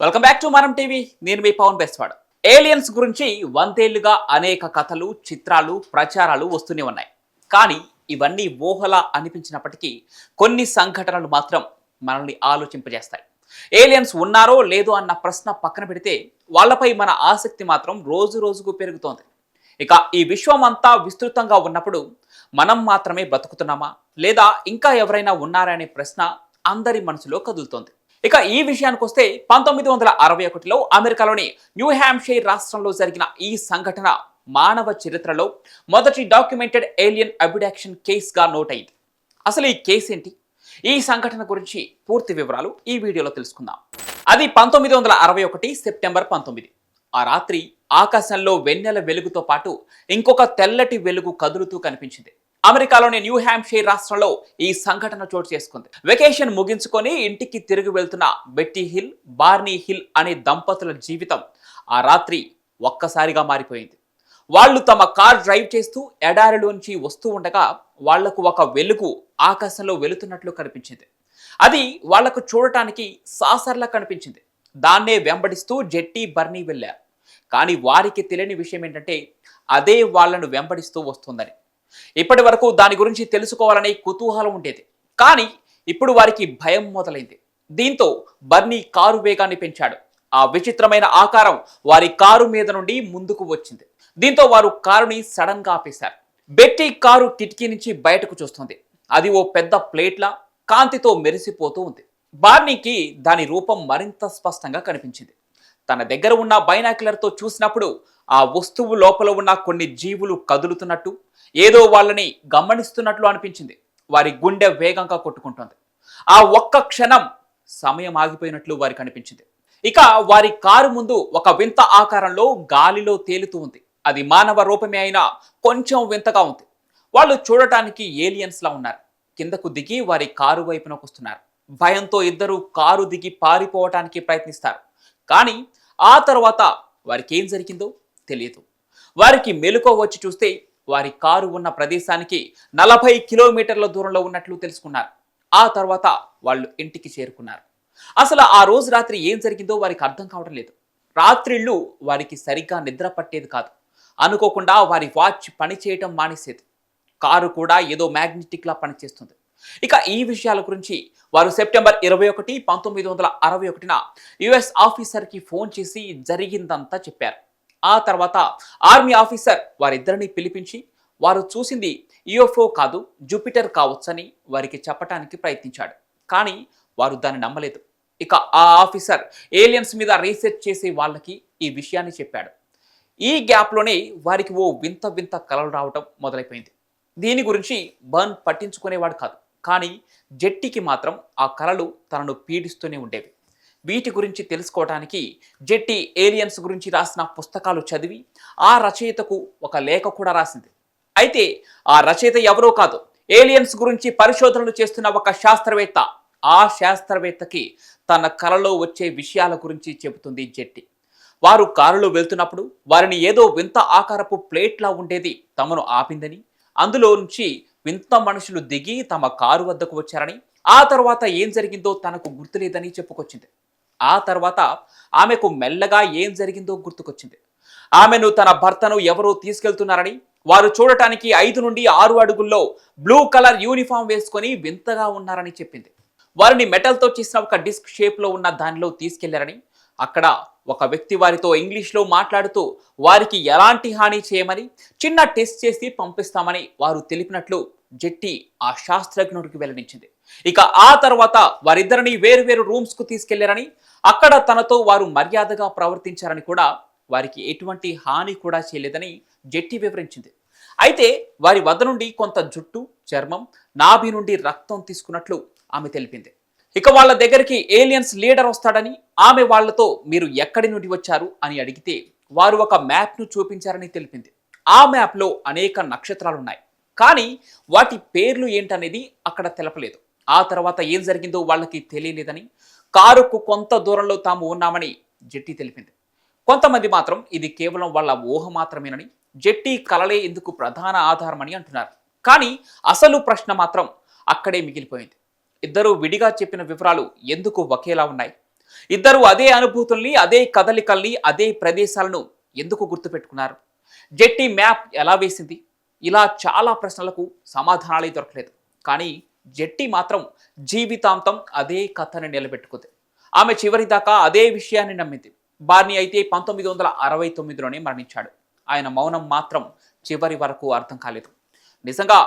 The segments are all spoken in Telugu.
వెల్కమ్ బ్యాక్ టు మనం టీవీ నేను మీ పవన్ బెస్వాడ్. ఏలియన్స్ గురించి వందేళ్ళుగా అనేక కథలు చిత్రాలు ప్రచారాలు వస్తూనే ఉన్నాయి. కానీ ఇవన్నీ ఊహలా అనిపించినప్పటికీ కొన్ని సంఘటనలు మాత్రం మనల్ని ఆలోచింపజేస్తాయి. ఏలియన్స్ ఉన్నారో లేదో అన్న ప్రశ్న పక్కన పెడితే వాళ్ళపై మన ఆసక్తి మాత్రం రోజు రోజుకు పెరుగుతోంది. ఇక ఈ విశ్వం అంతా విస్తృతంగా ఉన్నప్పుడు మనం మాత్రమే బ్రతుకుతున్నామా లేదా ఇంకా ఎవరైనా ఉన్నారా అనే ప్రశ్న అందరి మనసులో కదులుతోంది. ఇక ఈ విషయానికి వస్తే పంతొమ్మిది వందల అరవై ఒకటిలో అమెరికాలోని న్యూ హ్యాంప్షైర్ రాష్ట్రంలో జరిగిన ఈ సంఘటన మానవ చరిత్రలో మొదటి డాక్యుమెంటెడ్ ఏలియన్ అబ్యుడాక్షన్ కేస్గా నోట్ అసలు ఈ కేసు ఏంటి? ఈ సంఘటన గురించి పూర్తి వివరాలు ఈ వీడియోలో తెలుసుకుందాం. అది పంతొమ్మిది వందల అరవై ఒకటి సెప్టెంబర్ పంతొమ్మిది. ఆ రాత్రి ఆకాశంలో వెన్నెల వెలుగుతో పాటు ఇంకొక తెల్లటి వెలుగు కదులుతూ కనిపించింది. అమెరికాలోని న్యూ హ్యాంప్షైర్ రాష్ట్రంలో ఈ సంఘటన చోటు చేసుకుంది. వెకేషన్ ముగించుకొని ఇంటికి తిరిగి వెళ్తున్న బెట్టి హిల్ బార్నీ హిల్ అనే దంపతుల జీవితం ఆ రాత్రి ఒక్కసారిగా మారిపోయింది. వాళ్ళు తమ కార్ డ్రైవ్ చేస్తూ ఎడారిలోంచి వస్తూ ఉండగా వాళ్ళకు ఒక వెలుగు ఆకాశంలో వెళుతున్నట్లు కనిపించింది. అది వాళ్ళకు చూడటానికి సాసర్లా కనిపించింది. దాన్నే వెంబడిస్తూ జెట్టి బర్నీ వెళ్ళారు. కానీ వారికి తెలియని విషయం ఏంటంటే అదే వాళ్ళను వెంబడిస్తూ వస్తుందని. ఇప్పటి వరకు దాని గురించి తెలుసుకోవాలనే కుతూహలం ఉండేది. కానీ ఇప్పుడు వారికి భయం మొదలైంది. దీంతో బర్నీ కారు వేగాన్ని పెంచాడు. ఆ విచిత్రమైన ఆకారం వారి కారు మీద నుండి ముందుకు వచ్చింది. దీంతో వారు కారుని సడన్గా ఆపేశారు. బెట్టి కారు కిటికీ నుంచి బయటకు చూస్తుంది. అది ఓ పెద్ద ప్లేట్లా కాంతితో మెరిసిపోతూ ఉంది. బార్నీకి దాని రూపం మరింత స్పష్టంగా కనిపించింది. తన దగ్గర ఉన్న బైనాక్యులర్తో చూసినప్పుడు ఆ వస్తువు లోపల ఉన్న కొన్ని జీవులు కదులుతున్నట్టు ఏదో వాళ్ళని గమనిస్తున్నట్లు అనిపించింది. వారి గుండె వేగంగా కొట్టుకుంటోంది. ఆ ఒక్క క్షణం సమయం ఆగిపోయినట్లు వారికి అనిపించింది. ఇక వారి కారు ముందు ఒక వింత ఆకారంలో గాలిలో తేలుతూ ఉంది. అది మానవ రూపమే అయినా కొంచెం వింతగా ఉంది. వాళ్ళు చూడటానికి ఏలియన్స్ లా ఉన్నారు. కిందకు దిగి వారి కారు వైపునకు వస్తున్నారు. భయంతో ఇద్దరు కారు దిగి పారిపోవటానికి ప్రయత్నిస్తారు. కానీ ఆ తర్వాత వారికి ఏం జరిగిందో తెలియదు. వారికి మెలుకో వచ్చి చూస్తే వారి కారు ఉన్న ప్రదేశానికి నలభై కిలోమీటర్ల దూరంలో ఉన్నట్లు తెలుసుకున్నారు. ఆ తర్వాత వాళ్ళు ఇంటికి చేరుకున్నారు. అసలు ఆ రోజు రాత్రి ఏం జరిగిందో వారికి అర్థం కావడం లేదు. రాత్రిళ్ళు వారికి సరిగ్గా నిద్ర పట్టేది కాదు. అనుకోకుండా వారి వాచ్ పనిచేయటం మానేసేది. కారు కూడా ఏదో మ్యాగ్నెటిక్ లా పనిచేస్తుంది. ఇక ఈ విషయాల గురించి వారు సెప్టెంబర్ ఇరవై ఒకటి పంతొమ్మిది వందల అరవై ఒకటిన యుఎస్ ఆఫీసర్కి ఫోన్ చేసి జరిగిందంతా చెప్పారు. ఆ తర్వాత ఆర్మీ ఆఫీసర్ వారిద్దరిని పిలిపించి వారు చూసింది యుఎఫ్ఓ కాదు జూపిటర్ కావచ్చని వారికి చెప్పటానికి ప్రయత్నించాడు. కానీ వారు దాన్ని నమ్మలేదు. ఇక ఆ ఆఫీసర్ ఏలియన్స్ మీద రీసెర్చ్ చేసే వాళ్ళకి ఈ విషయాన్ని చెప్పాడు. ఈ గ్యాప్లోనే వారికి ఓ వింత వింత కలలు రావడం మొదలైపోయింది. దీని గురించి బర్న్ పట్టించుకునేవాడు కాదు. కానీ జెట్టికి మాత్రం ఆ కళలు తనను పీడిస్తూనే ఉండేవి. వీటి గురించి తెలుసుకోవడానికి జెట్టి ఏలియన్స్ గురించి రాసిన పుస్తకాలు చదివి ఆ రచయితకు ఒక లేఖ కూడా రాసింది. అయితే ఆ రచయిత ఎవరో కాదు ఏలియన్స్ గురించి పరిశోధనలు చేస్తున్న ఒక శాస్త్రవేత్త. ఆ శాస్త్రవేత్తకి తన కలలో వచ్చే విషయాల గురించి చెబుతుంది జెట్టి. వారు కారులో వెళ్తున్నప్పుడు వారిని ఏదో వింత ఆకారపు ప్లేట్లా ఉండేది తమను ఆపిందని అందులో నుంచి వింత మనుషులు దిగి తమ కారు వద్దకు వచ్చారని ఆ తర్వాత ఏం జరిగిందో తనకు గుర్తులేదని చెప్పుకొచ్చింది. ఆ తర్వాత ఆమెకు మెల్లగా ఏం జరిగిందో గుర్తుకొచ్చింది. ఆమెను తన భర్తను ఎవరో తీసుకెళ్తున్నారని వారు చూడటానికి ఐదు నుండి ఆరు అడుగుల్లో బ్లూ కలర్ యూనిఫామ్ వేసుకొని వింతగా ఉన్నారని చెప్పింది. వారిని మెటల్తో చేసిన ఒక డిస్క్ షేప్లో ఉన్న దానిలో తీసుకెళ్ళారని అక్కడ ఒక వ్యక్తి వారితో ఇంగ్లీష్లో మాట్లాడుతూ వారికి ఎలాంటి హాని చేయమని చిన్న టెస్ట్ చేసి పంపిస్తామని వారు తెలిపినట్లు జెట్టి ఆ శాస్త్రజ్ఞుడికి వెల్లడించింది. ఇక ఆ తర్వాత వారిద్దరిని వేరు వేరు తీసుకెళ్ళారని అక్కడ తనతో వారు మర్యాదగా ప్రవర్తించారని కూడా వారికి ఎటువంటి హాని కూడా చేయలేదని జెట్టి వివరించింది. అయితే వారి వద్ద నుండి కొంత జుట్టు చర్మం నాభి నుండి రక్తం తీసుకున్నట్లు ఆమె తెలిపింది. ఇక వాళ్ళ దగ్గరికి ఏలియన్స్ లీడర్ వస్తాడని ఆమె వాళ్ళతో మీరు ఎక్కడి నుండి వచ్చారు అని అడిగితే వారు ఒక మ్యాప్ను చూపించారని తెలిపింది. ఆ మ్యాప్లో అనేక నక్షత్రాలు ఉన్నాయి కానీ వాటి పేర్లు ఏంటనేది అక్కడ తెలపలేదు. ఆ తర్వాత ఏం జరిగిందో వాళ్ళకి తెలియలేదని కారుకు కొంత దూరంలో తాము ఉన్నామని జెట్టి తెలిపింది. కొంతమంది మాత్రం ఇది కేవలం వాళ్ళ ఊహ మాత్రమేనని జెట్టి కలలే ఇందుకు ప్రధాన ఆధారమని అంటున్నారు. కానీ అసలు ప్రశ్న మాత్రం అక్కడే మిగిలిపోయింది. ఇద్దరూ విడిగా చెప్పిన వివరాలు ఎందుకు ఒకేలా ఉన్నాయి? ఇద్దరు అదే అనుభూతుల్ని అదే కదలికల్ని అదే ప్రదేశాలను ఎందుకు గుర్తుపెట్టుకున్నారు? జెట్టి మ్యాప్ ఎలా వేసింది? ఇలా చాలా ప్రశ్నలకు సమాధానాలే దొరకలేదు. కానీ జెట్టి మాత్రం జీవితాంతం అదే కథని నిలబెట్టుకుంది. ఆమె చివరి దాకా అదే విషయాన్ని నమ్మింది. బార్ని అయితే పంతొమ్మిది వందల అరవై తొమ్మిదిలోనే మరణించాడు. ఆయన మౌనం మాత్రం చివరి వరకు అర్థం కాలేదు. నిజంగా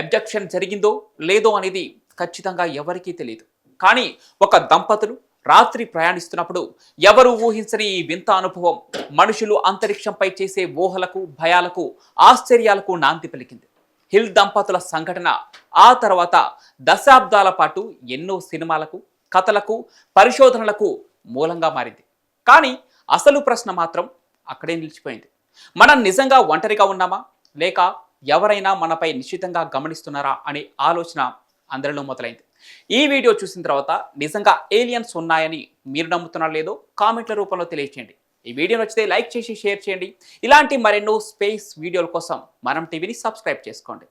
అబ్జెక్షన్ జరిగిందో లేదో అనేది ఖచ్చితంగా ఎవరికీ తెలియదు కానీ ఒక దంపతులు రాత్రి ప్రయాణిస్తున్నప్పుడు ఎవరు ఊహించని ఈ వింత అనుభవం మనుషులు అంతరిక్షంపై చేసే ఊహలకు భయాలకు ఆశ్చర్యాలకు నాంది పలికింది. హిల్ దంపతుల సంఘటన ఆ తర్వాత దశాబ్దాల పాటు ఎన్నో సినిమాలకు కథలకు పరిశోధనలకు మూలంగా మారింది. కానీ అసలు ప్రశ్న మాత్రం అక్కడే నిలిచిపోయింది. మనం నిజంగా ఒంటరిగా ఉన్నామా? లేక ఎవరైనా మనపై నిశ్చితంగా గమనిస్తున్నారా అనే ఆలోచన అందరిలో మొదలైంది. ఈ వీడియో చూసిన తర్వాత నిజంగా ఏలియన్స్ ఉన్నాయని మీరు నమ్ముతున్నారో లేదో కామెంట్ల రూపంలో తెలియచేయండి. ఈ వీడియో నచ్చితే లైక్ చేసి షేర్ చేయండి. ఇలాంటి మరెన్నో స్పేస్ వీడియోల కోసం మనం టీవీని సబ్స్క్రైబ్ చేసుకోండి.